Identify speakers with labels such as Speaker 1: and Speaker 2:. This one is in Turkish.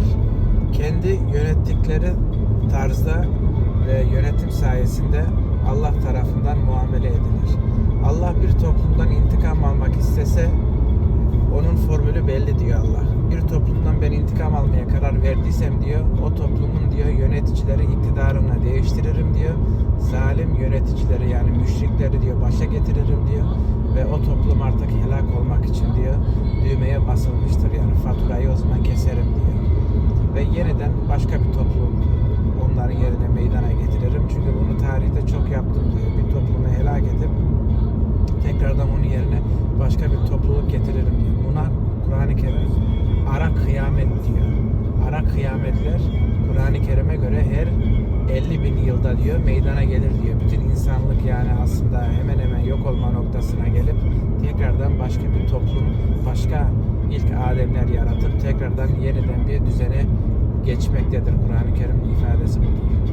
Speaker 1: toplumlar kendi yönettikleri tarzda ve yönetim sayesinde Allah tarafından muamele edilir. Allah bir toplumdan intikam almak istese onun formülü belli diyor Allah. Bir toplumdan ben intikam almaya karar verdiysem diyor, o toplumun diyor yöneticileri iktidarını değiştiririm diyor. Zalim yöneticileri yani müşrikleri diyor başa getiririm diyor. Ve o toplum artık helak olmak için diyor Ve yeniden başka bir toplum onların yerine meydana getiririm. Çünkü bunu tarihte çok yaptım diyor. Bir toplumu helak edip tekrardan onun yerine başka bir topluluk getiririm diyor. Buna Kur'an-ı Kerim ara kıyamet diyor. Ara kıyametler Kur'an-ı Kerim'e göre her 50 bin yılda diyor meydana gelir diyor. Bütün insanlık yani aslında hemen hemen yok olma noktasına gelip tekrardan başka bir toplum, başka ilk alemler yaratıp tekrardan yeniden bir düzene geçmektedir. Kur'an-ı Kerim'in ifadesi budur.